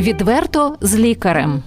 Відверто з лікарем.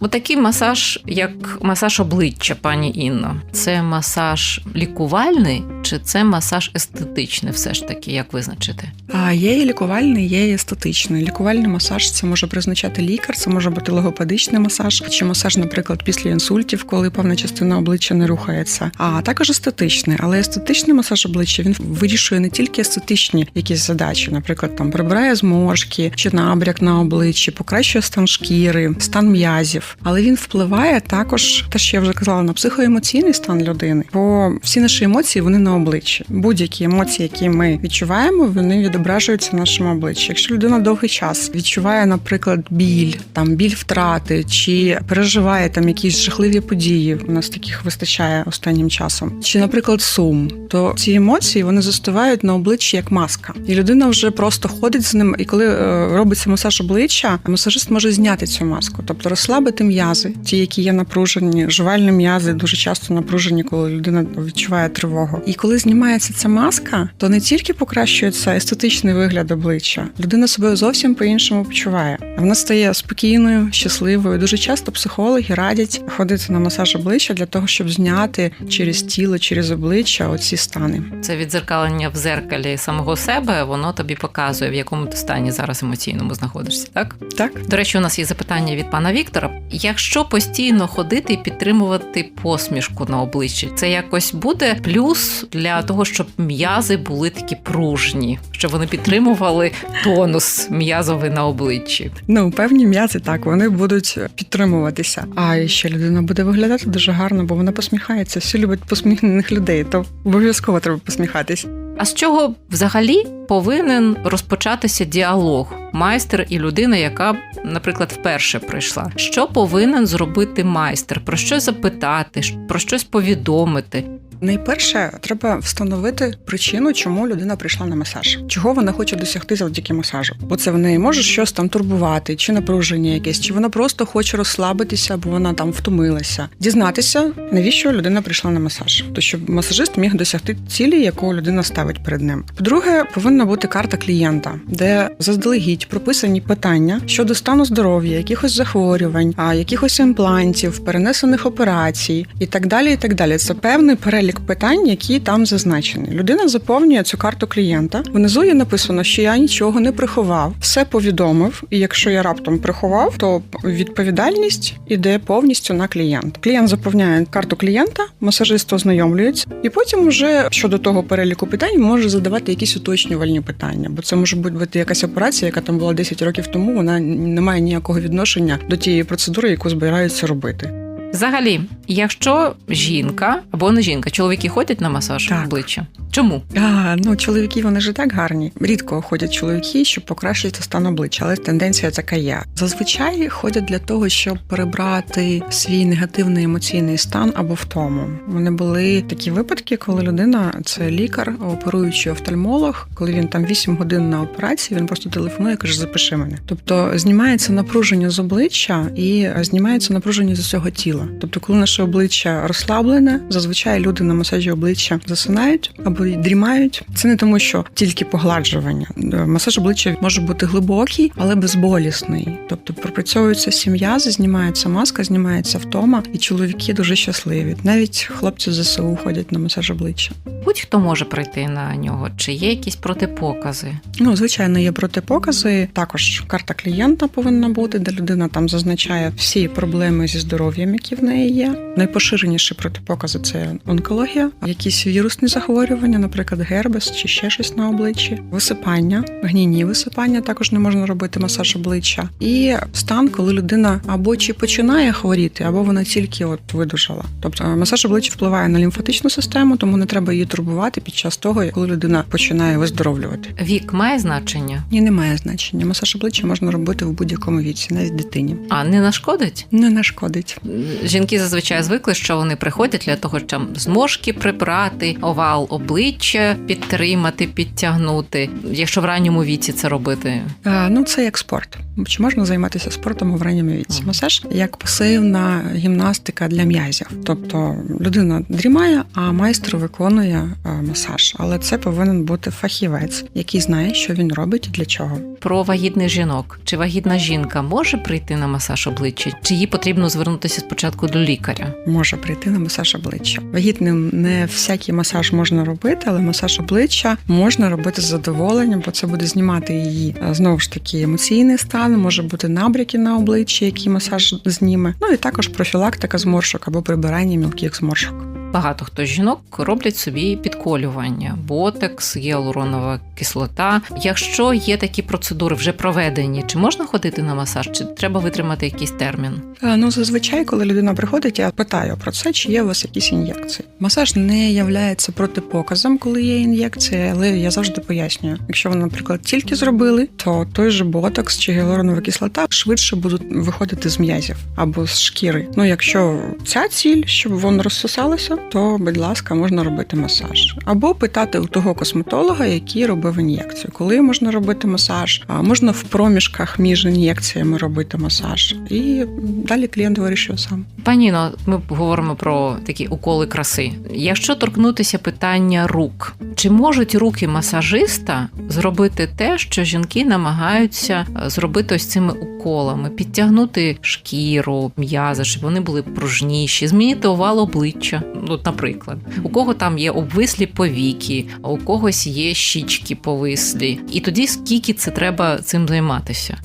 Отакий масаж, як масаж обличчя, пані Інно. Це масаж лікувальний чи це масаж естетичний, все ж таки, як визначити? А є і лікувальний, є і естетичний. Лікувальний масаж це може призначати лікар, це може бути логопедичний масаж, чи масаж, наприклад, після інсультів, коли певна частина обличчя не рухається. А також естетичний. Але естетичний масаж обличчя він вирішує не тільки естетичні якісь задачі, наприклад, там прибирає зморшки чи набряк на обличчі, покращує стан шкіри, стан м'язів. Але він впливає також, те, що я вже казала, на психоемоційний стан людини. Бо всі наші емоції вони на обличчі. Будь-які емоції, які ми відчуваємо, вони відображуються на нашому обличчі. Якщо людина довгий час відчуває, наприклад, біль, там біль втрати, чи переживає там якісь жахливі події, у нас таких вистачає останнім часом, чи, наприклад, сум, то ці емоції вони застивають на обличчі як маска, і людина вже просто ходить з ним. І коли е, робиться масаж обличчя, масажист може зняти цю маску, тобто розслабити м'язи, ті, які є напружені, жувальні м'язи дуже часто напружені, коли людина відчуває тривогу. І коли знімається ця маска, то не тільки покращується естетичний вигляд обличчя, людина себе зовсім по-іншому почуває. Вона стає спокійною, щасливою. Дуже часто психологи радять ходити на масаж обличчя для того, щоб зняти через тіло, через обличчя оці стани. Це відзеркалення в зеркалі самого себе, воно тобі показує, в якому ти стані зараз емоційному знаходишся, так? Так. До речі, у нас є запитання від пана Віктора. Якщо постійно ходити і підтримувати посмішку на обличчі, це якось буде плюс для того, щоб м'язи були такі пружні, щоб вони підтримували тонус м'язовий на обличчі. Ну, певні м'язи так, вони будуть підтримуватися. А ще людина буде виглядати дуже гарно, бо вона посміхається. Всі люблять посміхнених людей, то обов'язково треба посміхатись. А з чого взагалі повинен розпочатися діалог майстер і людина, яка, наприклад, вперше прийшла? Що повинен зробити майстер? Про що запитати, про щось повідомити? Найперше, треба встановити причину, чому людина прийшла на масаж, чого вона хоче досягти завдяки масажу. Бо це в неї може щось там турбувати, чи напруження якесь, чи вона просто хоче розслабитися, бо вона там втомилася. Дізнатися, навіщо людина прийшла на масаж, то щоб масажист міг досягти цілі, яку людина ставить перед ним. По-друге, повинна бути карта клієнта, де заздалегідь прописані питання щодо стану здоров'я, якихось захворювань, а якихось імплантів, перенесених операцій і так далі. І так далі. Це певний перелік питань, які там зазначені. Людина заповнює цю карту клієнта. Внизу є написано, що я нічого не приховав, все повідомив. І якщо я раптом приховав, то відповідальність іде повністю на клієнт. Клієнт заповняє карту клієнта, масажист ознайомлюється, і потім вже щодо того переліку питань може задавати якісь уточнювальні питання, бо це може бути якась операція, яка там була 10 років тому. Вона не має ніякого відношення до тієї процедури, яку збираються робити. Взагалі, якщо жінка або не жінка, чоловіки ходять на масаж Так. обличчя. Чому? А, ну чоловіки вони ж так гарні. Рідко ходять чоловіки, щоб покращити стан обличчя, але тенденція така є. Зазвичай ходять для того, щоб перебрати свій негативний емоційний стан або втому. Вони були такі випадки, коли людина це лікар, оперуючий офтальмолог. Коли він там 8 годин на операції, він просто телефонує, і каже, запиши мене. Тобто знімається напруження з обличчя і знімається напруження з усього тіла. Тобто, коли наше обличчя розслаблене, зазвичай люди на масажі обличчя засинають або й дрімають. Це не тому, що тільки погладжування. Масаж обличчя може бути глибокий, але безболісний. Тобто пропрацьовуються всі м'язи, знімається маска, знімається втома, і чоловіки дуже щасливі. Навіть хлопці з ЗСУ ходять на масаж обличчя. Будь-хто може прийти на нього, чи є якісь протипокази? Ну, звичайно, є протипокази. Також карта клієнта повинна бути, де людина там зазначає всі проблеми зі здоров'ям, які в неї є. Найпоширеніші протипокази це онкологія, якісь вірусні захворювання, наприклад, гербес чи ще щось на обличчі, висипання, гнійні висипання також не можна робити масаж обличчя. І стан, коли людина або чи починає хворіти, або вона тільки от видужала. Тобто масаж обличчя впливає на лімфатичну систему, тому не треба її турбувати під час того, коли людина починає виздоровлювати. Вік має значення, Ні, немає значення. Масаж обличчя можна робити в будь-якому віці, навіть дитині. а не нашкодить? Не нашкодить. Жінки зазвичай звикли, що вони приходять для того, щоб зморшки прибрати, овал обличчя підтримати, підтягнути. Якщо в ранньому віці це робити, А, ну це як спорт. чи можна займатися спортом у ранньому віці. Мгм. Масаж як пасивна гімнастика для м'язів. Тобто людина дрімає, а майстер виконує е, масаж. Але це повинен бути фахівець, який знає, що він робить і для чого. Про вагітних жінок. Чи вагітна жінка може прийти на масаж обличчя? Чи їй потрібно звернутися спочатку до лікаря? Може прийти на масаж обличчя. Вагітним не всякий масаж можна робити, але масаж обличчя можна робити з задоволенням, бо це буде знімати її е, знову ж таки емоційний стан, може бути набряки на обличчі, які масаж зніме. Ну і також профілактика зморшок або прибирання мілких зморшок. Багато хто з жінок роблять собі підколювання, ботекс, гіалуронова кислота. Якщо є такі процедури вже проведені, чи можна ходити на масаж, чи треба витримати якийсь термін? Е, Ну, зазвичай, коли людина приходить, я питаю про це, чи є у вас якісь ін'єкції. Масаж не являється протипоказом, коли є ін'єкція, але я завжди пояснюю. Якщо ви, наприклад, тільки зробили, то той же ботокс чи гіалуронова кислота швидше будуть виходити з м'язів або з шкіри. Ну, якщо ця ціль, щоб воно розсосалося, то, будь ласка, можна робити масаж. Або питати у того косметолога, який робив ін'єкцію. Коли можна робити масаж, а можна в проміжках між ін'єкціями робити масаж. І далі клієнт вирішує сам. Паніно, ми говоримо про такі уколи краси. Якщо торкнутися питання рук, чи можуть руки масажиста зробити те, що жінки намагаються е, зробити ось цими уколами, підтягнути шкіру, м'язи, щоб вони були пружніші, змінити овал обличчя? Ну, наприклад, у кого там є обвислі повіки, а у когось є щічки повислі. І тоді скільки це треба цим займатися?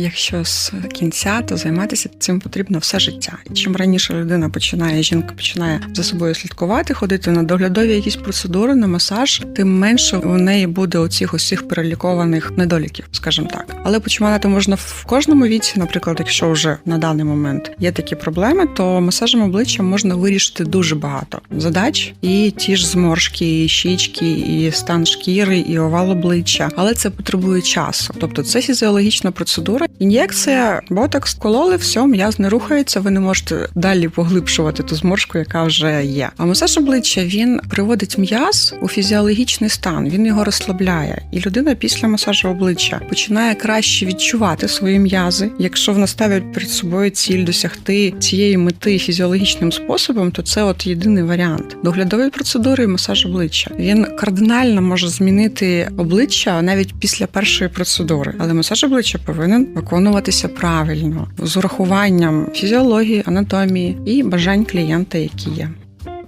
Якщо з кінця, то займатися цим потрібно все життя. І чим раніше людина починає, жінка починає за собою слідкувати, ходити на доглядові якісь процедури, на масаж, тим менше у неї буде оцих усіх перелікованих недоліків, скажімо так. Але починати можна в кожному віці, наприклад, якщо вже на даний момент є такі проблеми, то масажем обличчя можна вирішити дуже багато задач, і ті ж зморшки, і щічки, і стан шкіри, і овал обличчя, але це потребує часу. Тобто це фізіологічна процедура. Ін'єкція, ботокс, кололи, все, м'яз не рухається. Ви не можете далі поглибшувати ту зморшку, яка вже є. А масаж обличчя він приводить м'яз у фізіологічний стан. Він його розслабляє, і людина після масажу обличчя починає краще відчувати свої м'язи. Якщо вона ставить перед собою ціль досягти цієї мети фізіологічним способом, то це от єдиний варіант. Доглядові процедури і масаж обличчя. Він кардинально може змінити обличчя навіть після першої процедури, але масаж обличчя повинен виконуватися правильно з урахуванням фізіології, анатомії і бажань клієнта, які є.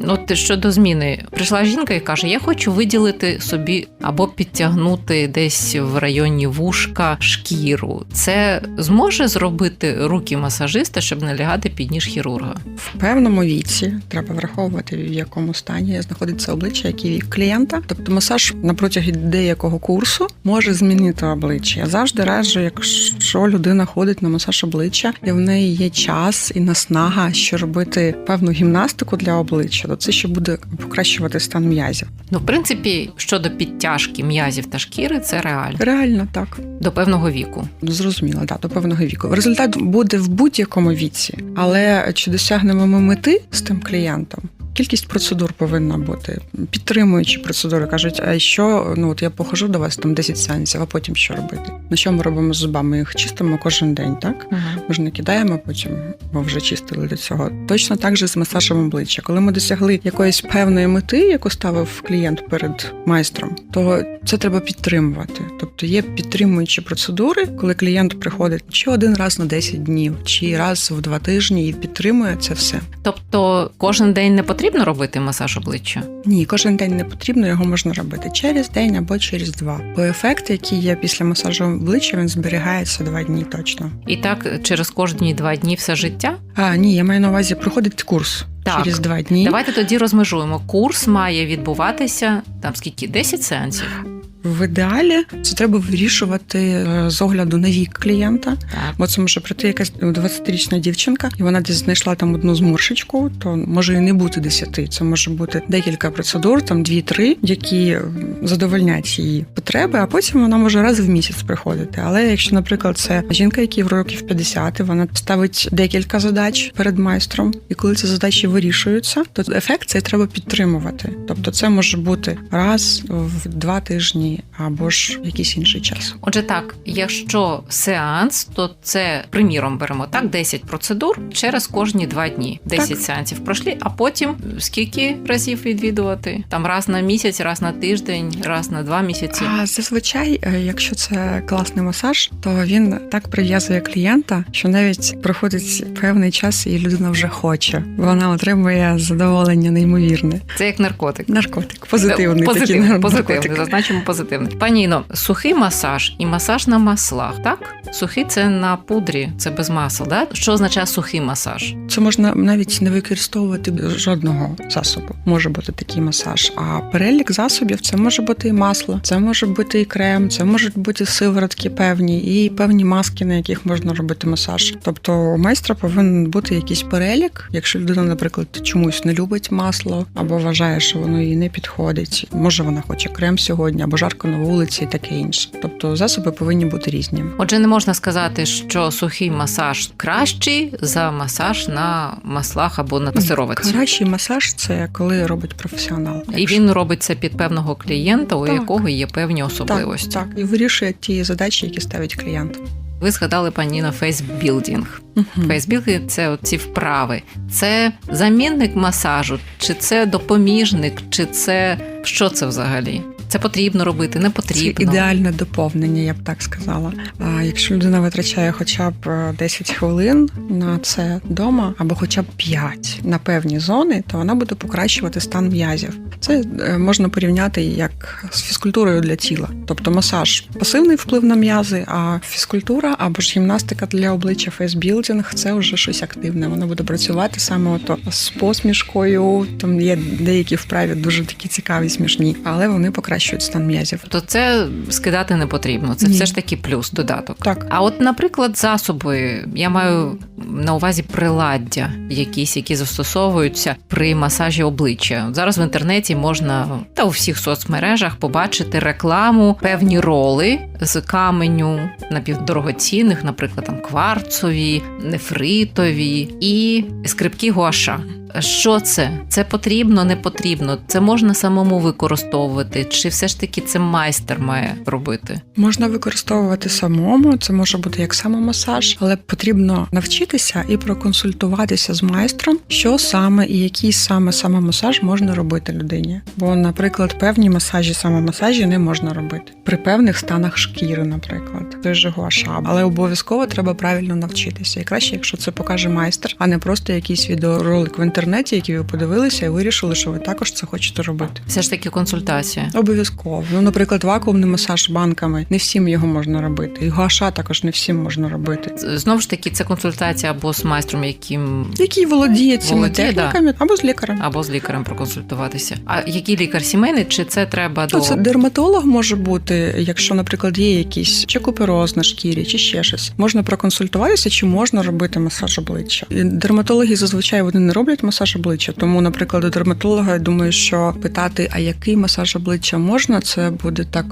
Ну, От щодо зміни, прийшла жінка і каже: Я хочу виділити собі або підтягнути десь в районі вушка шкіру. Це зможе зробити руки масажиста, щоб не лягати під ніж хірурга. В певному віці треба враховувати, в якому стані знаходиться обличчя, який вік клієнта. Тобто масаж на протязі деякого курсу може змінити обличчя. Завжди раджу, якщо людина ходить на масаж обличчя, і в неї є час і наснага, що робити певну гімнастику для обличчя, то це ще буде покращувати стан м'язів. Ну, в принципі, щодо підтяжки м'язів та шкіри, це реально Реально так. до певного віку. Зрозуміло, да, до певного віку. Результат буде в будь-якому віці, але чи досягнемо ми мети з тим клієнтом? Кількість процедур повинна бути. Підтримуючі процедури кажуть, а що ну от я похожу до вас там 10 сеансів, а потім що робити? На що ми робимо з зубами? Їх чистимо кожен день, так? Ми ж не кидаємо потім, бо вже чистили до цього. Точно так же з масажем обличчя. Коли ми досягли якоїсь певної мети, яку ставив клієнт перед майстром, то це треба підтримувати. Тобто є підтримуючі процедури, коли клієнт приходить чи один раз на 10 днів, чи раз в два тижні і підтримує це все. Тобто кожен день не потрібно робити масаж обличчя. Ні, кожен день не потрібно, його можна робити через день або через два. Бо ефект, який є після масажу обличчя, він зберігається два дні точно. І так через кожні два дні все життя. А ні, я маю на увазі проходить курс Так. через два дні. Давайте тоді розмежуємо. Курс має відбуватися там скільки 10 сеансів. В ідеалі це треба вирішувати е, з огляду на вік клієнта. Так. Бо це може прийти якась 20-річна дівчинка, і вона десь знайшла там одну зморшечку, то може і не бути 10. Це може бути декілька процедур, там 2-3, які задовольнять її потреби, а потім вона може раз в місяць приходити. Але якщо, наприклад, це жінка, якій в років 50, вона ставить декілька задач перед майстром, і коли ці задачі вирішуються, то ефект цей треба підтримувати. Тобто, це може бути раз в два тижні, або ж якийсь інший час. Отже, так, якщо сеанс, то це приміром беремо так 10 процедур через кожні два дні. 10 Так. сеансів пройшли, а потім скільки разів відвідувати? Там раз на місяць, раз на тиждень, раз на два місяці. А зазвичай, е, якщо це класний масаж, то він так прив'язує клієнта, що навіть проходить певний час, і людина вже хоче. Вона отримує задоволення неймовірне. Це як наркотик. Наркотик, позитивний такий позитивний, наркотик. позитивний, зазначимо позитивний. Пані Іно, сухий масаж і масаж на маслах, так? Сухий це на пудрі, це без масел, да? Що означає сухий масаж? Це можна навіть не використовувати жодного засобу. Може бути такий масаж. А перелік засобів це може бути і масло, це може бути і крем, це можуть бути сиворотки певні, і певні маски, на яких можна робити масаж. Тобто у майстра повинен бути якийсь перелік. Якщо людина, наприклад, чомусь не любить масло або вважає, що воно їй не підходить, може вона хоче крем сьогодні, або жарко на вулиці, і таке інше. Тобто засоби повинні бути різні. Отже, не можна сказати, що сухий масаж кращий за масаж на маслах або на сироватці. Кращий масаж це коли робить професіонал. І він робить це під певного клієнта, у Так. якого є певні особливості. так і вирішує ті задачі, які ставить клієнт. Ви згадали пані на фейсбілдінг. Мгм. Фейсбілдинг – це ці вправи. Це замінник масажу, чи це допоміжник, чи це що це взагалі? Це потрібно робити, не Це потрібно. ідеальне доповнення, я б так сказала. А якщо людина витрачає хоча б е, 10 хвилин на це вдома, або хоча б 5 на певні зони, то вона буде покращувати стан м'язів. Це е, можна порівняти як з фізкультурою для тіла. Тобто масаж пасивний вплив на м'язи, а фізкультура або ж гімнастика для обличчя фейсбілдинг це вже щось активне. Воно буде працювати саме ото з посмішкою. Там є деякі вправи дуже такі цікаві, смішні, але вони покращують стан м'язів. То це скидати не потрібно. Це Ні. все ж таки плюс, додаток. Так. А от, наприклад, засоби, я маю на увазі приладдя, якісь, які застосовуються при масажі обличчя. Зараз в інтернеті можна та у всіх соцмережах побачити рекламу, певні роли з каменю напівдорогоцінних, наприклад, там кварцові, нефритові і скрипки гуаша. Що це? Це потрібно, не потрібно? Це можна самому використовувати, чи все ж таки це майстер має робити? Можна використовувати самому, це може бути як самомасаж, але потрібно навчитися і проконсультуватися з майстром, що саме і який саме самомасаж можна робити людині. Бо, наприклад, певні масажі, самомасажі не можна робити при певних станах шкіри, наприклад, той же гуаша. Але обов'язково треба правильно навчитися. І краще, якщо це покаже майстер, а не просто якийсь відеоролик в інтернеті, який ви подивилися і вирішили, що ви також це хочете робити. Все ж таки консультація. Обов'язково. Ну, наприклад, вакуумний масаж банками не всім його можна робити. І гуаша також не всім можна робити. Знову ж таки, це консультація або з майстром, яким Який володіє цими Володіє, да. або з лікарем. або з лікарем проконсультуватися. А який лікар сімейний, чи це треба до Ну, це дерматолог може бути, якщо, наприклад, є якийсь чи купероз на шкірі, чи ще щось. Можна проконсультуватися, чи можна робити масаж обличчя. Дерматологи зазвичай вони не роблять масаж обличчя. Тому, наприклад, до дерматолога я думаю, що питати, а який масаж обличчя можна, це буде так.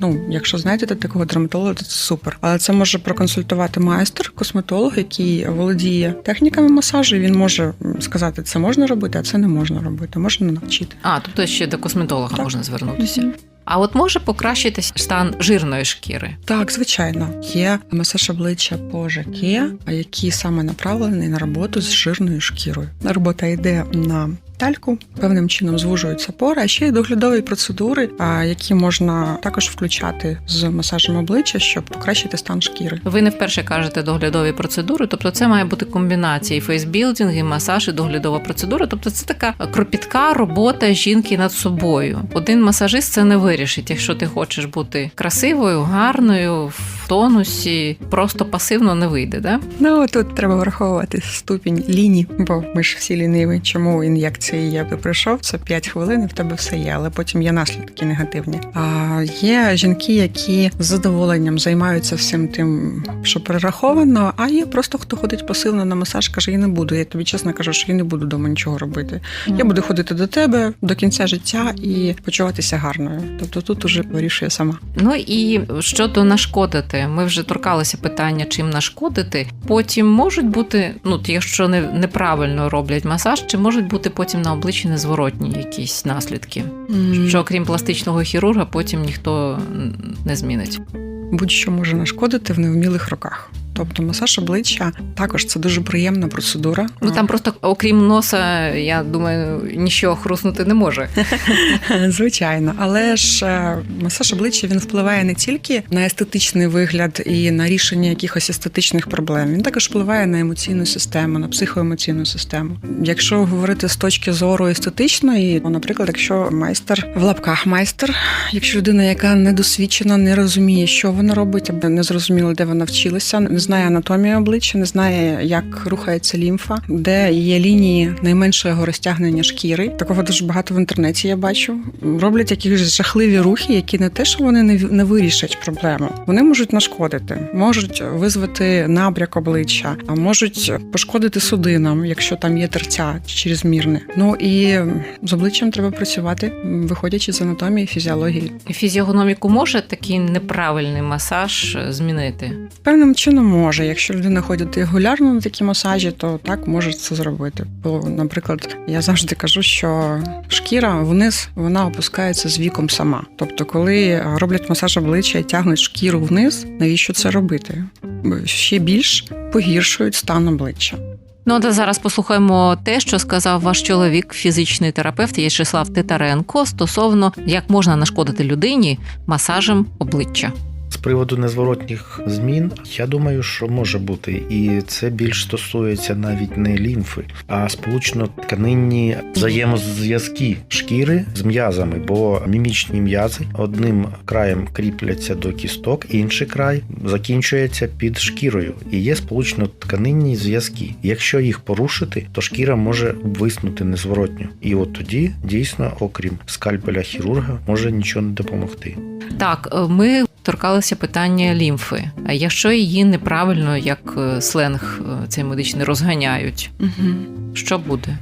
Ну, якщо знайдете такого дерматолога, то це супер. Але це може проконсультувати майстер, косметолог, який володіє техніками масажу. і Він може сказати, це можна робити, а це не можна робити. Можна навчити. а, тобто ще до косметолога Так. можна звернутися. А от може покращитись стан жирної шкіри. Так, звичайно, є масаж обличчя по жаке, який саме направлений на роботу з жирною шкірою. Робота йде на тальку, певним чином звужуються пори, а ще й доглядові процедури, які можна також включати з масажем обличчя, щоб покращити стан шкіри. Ви не вперше кажете доглядові процедури, тобто це має бути комбінація і фейсбілдинг, і масаж, і доглядова процедура. Тобто це така кропітка робота жінки над собою. Один масажист це не вирішить. Якщо ти хочеш бути красивою, гарною, в тонусі, просто пасивно не вийде, да? Ну тут треба враховувати ступінь ліній, бо ми ж всі ліниві. Чому ін'єкції є? Ти прийшов, це 5 хвилин, і в тебе все є, але потім є наслідки негативні. А є жінки, які з задоволенням займаються всім тим, що перераховано. А є просто хто ходить пасивно на масаж, каже: Я не буду. Я тобі чесно кажу, що я не буду вдома нічого робити. Я буду ходити до тебе до кінця життя і почуватися гарною. Тобто тут уже вирішує сама. Ну і щодо нашкодити, ми вже торкалися питання, чим нашкодити. Потім можуть бути, ну якщо не неправильно роблять масаж, чи можуть бути потім потім на обличчі незворотні якісь наслідки. mm. Що окрім пластичного хірурга, потім ніхто не змінить. будь-що може нашкодити в невмілих руках. Тобто масаж обличчя також це дуже приємна процедура. Ну там просто окрім носа, я думаю, нічого хруснути не може. Звичайно, але ж е, масаж обличчя він впливає не тільки на естетичний вигляд і на рішення якихось естетичних проблем. Він також впливає на емоційну систему, на психоемоційну систему. Якщо говорити з точки зору естетичної, то, наприклад, якщо майстер в лапках майстер, якщо людина, яка недосвідчена, не розуміє, що вона робить, або не зрозуміла, де вона вчилася, не знає анатомію обличчя, не знає, як рухається лімфа, де є лінії найменшого розтягнення шкіри. Такого дуже багато в інтернеті я бачу. Роблять якісь жахливі рухи, які не те, що вони не, вирішать проблему. Вони можуть нашкодити, можуть визвати набряк обличчя, а можуть пошкодити судинам, якщо там є тертя чрезмірне. Ну і з обличчям треба працювати, виходячи з анатомії, фізіології. Фізіогноміку може такий неправильний масаж е, змінити. Певним чином може. Якщо людина ходить регулярно на такі масажі, то так може це зробити. Бо, наприклад, я завжди кажу, що шкіра вниз вона опускається з віком сама. Тобто, коли роблять масаж обличчя і тягнуть шкіру вниз, навіщо це робити? Ще більш погіршують стан обличчя. Ну, а зараз послухаємо те, що сказав ваш чоловік, фізичний терапевт В'ячеслав Титаренко, стосовно як можна нашкодити людині масажем обличчя. З приводу незворотніх змін, я думаю, що може бути, і це більш стосується навіть не лімфи, а сполучно-тканинні взаємозв'язки шкіри з м'язами, бо мімічні м'язи одним краєм кріпляться до кісток, інший край закінчується під шкірою, і є сполучно-тканинні зв'язки. Якщо їх порушити, то шкіра може обвиснути незворотньо, і от тоді дійсно, окрім скальпеля хірурга, може нічого не допомогти. Так, е, ми торкалися питання лімфи. А якщо її неправильно, як е, сленг е, цей медичний розганяють, Угу. що буде?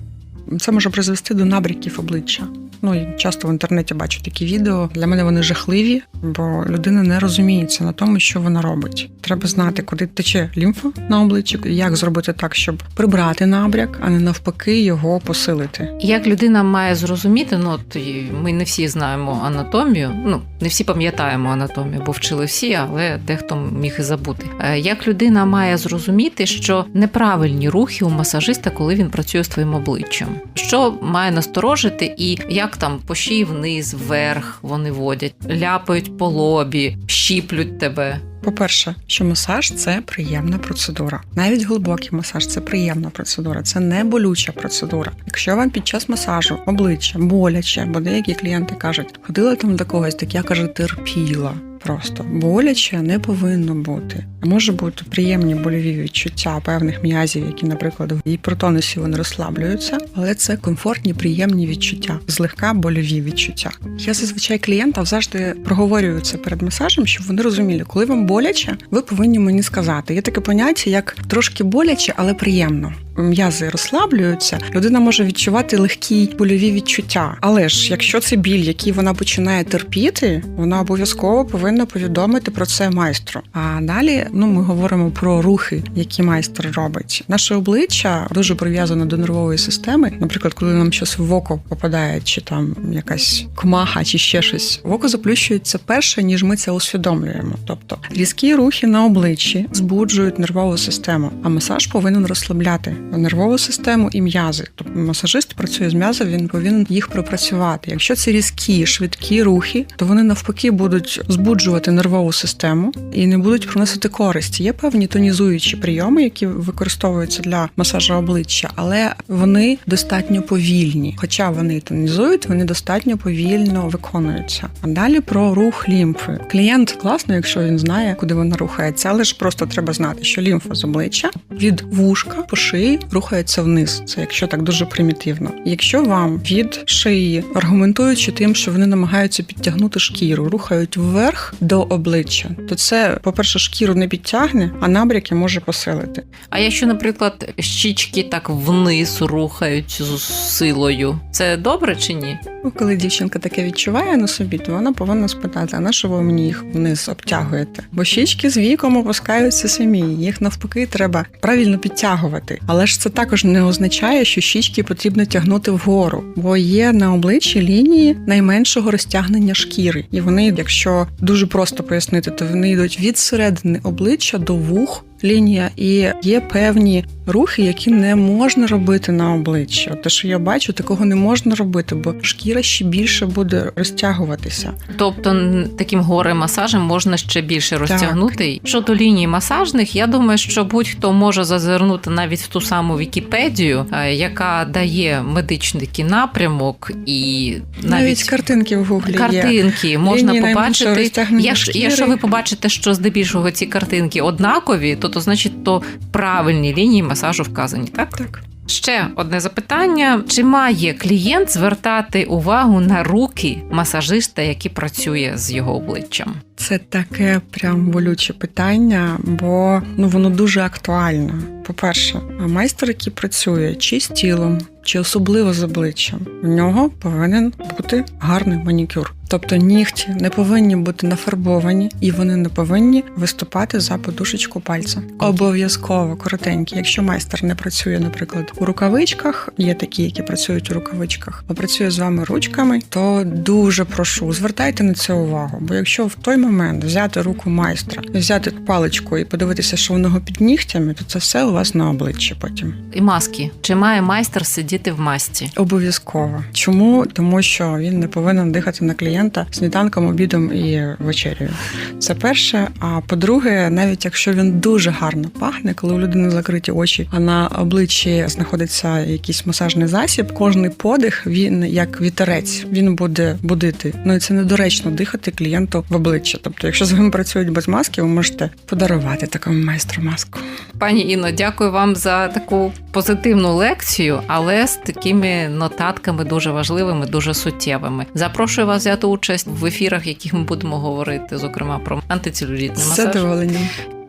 Це може призвести до набряків обличчя. Ну і часто в інтернеті бачу такі відео. Для мене вони жахливі, бо людина не розуміється на тому, що вона робить. Треба знати, куди тече лімфа на обличчі, як зробити так, щоб прибрати набряк, а не навпаки його посилити. Як людина має зрозуміти, ну от ми не всі знаємо анатомію, ну не всі пам'ятаємо анатомію, бо вчили всі, але дехто міг і забути. Е, Як людина має зрозуміти, що неправильні рухи у масажиста, коли він працює з твоїм обличчям, що має насторожити, і як там по шиї вниз, вверх вони водять, ляпають по лобі, щіплють тебе. По-перше, що масаж це приємна процедура. Навіть глибокий масаж це приємна процедура, це не болюча процедура. Якщо вам під час масажу обличчя боляче, бо деякі клієнти кажуть, ходила там до когось, так я кажу, терпіла. Просто боляче не повинно бути. Може бути приємні больові відчуття певних м'язів, які, наприклад, в гіпертонусі вони розслаблюються, але це комфортні, приємні відчуття, злегка больові відчуття. Я зазвичай клієнтам завжди проговорюю це перед масажем, щоб вони розуміли, коли вам боляче, ви повинні мені сказати. Є таке поняття, як трошки боляче, але приємно. М'язи розслаблюються, людина може відчувати легкі больові відчуття. Але ж якщо це біль, який вона починає терпіти, вона обов'язково повинна повідомити про це майстру. А далі ну ми говоримо про рухи, які майстер робить. Наше обличчя дуже прив'язано до нервової системи. Наприклад, коли нам щось в око попадає, чи там якась кмаха, чи ще щось, в око заплющується перше, ніж ми це усвідомлюємо. Тобто різкі рухи на обличчі збуджують нервову систему, а масаж повинен розслабляти нервову систему і м'язи. Тобто масажист працює з м'язом, він повинен їх пропрацювати. Якщо це різкі, швидкі рухи, то вони навпаки будуть збуджувати нервову систему і не будуть приносити користі. Є певні тонізуючі прийоми, які використовуються для масажу обличчя, але вони достатньо повільні. Хоча вони тонізують, вони достатньо повільно виконуються. А далі про рух лімфи. Клієнт класно, якщо він знає, куди вона рухається, але ж просто треба знати, що лімфа з обличчя від вушка по шиї рухається вниз. Це якщо так дуже примітивно. Якщо вам від шиї, аргументуючи тим, що вони намагаються підтягнути шкіру, рухають вверх до обличчя, то це, по-перше, шкіру не підтягне, а набряки може посилити. А якщо, наприклад, щічки так вниз рухають з силою, це добре чи ні? Ну, коли дівчинка таке відчуває на собі, то вона повинна спитати, а на що ви мені їх вниз обтягуєте? Бо щічки з віком опускаються самі. Їх навпаки треба правильно підтягувати. Але Але ж це також не означає, що щічки потрібно тягнути вгору, бо є на обличчі лінії найменшого розтягнення шкіри, і вони, якщо дуже просто пояснити, то вони йдуть від середини обличчя до вух. Лінія і є певні рухи, які не можна робити на обличчі. Те, що я бачу, такого не можна робити, бо шкіра ще більше буде розтягуватися. Тобто таким горе масажем можна ще більше розтягнути. Щодо ліній масажних, я думаю, що будь-хто може зазирнути навіть в ту саму Вікіпедію, е, яка дає медичний напрямок, і Навіть, навіть, картинки в гуглі є. можна Лінії побачити. Якщо, якщо ви побачите, що здебільшого ці картинки однакові, то то значить то правильні лінії масажу вказані, так? Так. Ще одне запитання: чи має клієнт звертати увагу на руки масажиста, який працює з його обличчям? Це таке прям болюче питання, бо ну воно дуже актуальне. По-перше, майстер, який працює чи з тілом, чи особливо з обличчям, у нього повинен бути гарний манікюр. Тобто нігті не повинні бути нафарбовані, і вони не повинні виступати за подушечку пальця. Обов'язково коротенькі. Якщо майстер не працює, наприклад, у рукавичках, є такі, які працюють у рукавичках, а працює з вами ручками, то дуже прошу, звертайте на це увагу. Бо якщо в той момент взяти руку майстра, взяти паличку і подивитися, що в нього під нігтями, то це все у вас на обличчі потім. І маски. Чи має майстер сидіти в масці? Обов'язково. Чому? Тому що він не повинен дихати на клієнта сніданком, обідом і вечерею. Це перше. А по-друге, навіть якщо він дуже гарно пахне, коли у людини закриті очі, а на обличчі знаходиться якийсь масажний засіб, кожний подих він як вітерець, він буде будити. Ну і це недоречно дихати клієнту в обличчя. Тобто, якщо з вами працюють без маски, ви можете подарувати такому майстру маску. Пані Інно, дякую вам за таку позитивну лекцію, але з такими нотатками дуже важливими, дуже суттєвими. Запрошую вас взяти участь в ефірах, яких ми будемо говорити, зокрема про антицелюлітний З масаж. задоволенням.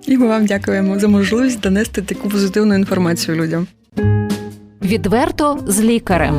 І ми вам дякуємо за можливість донести таку позитивну інформацію людям. Відверто з лікарем.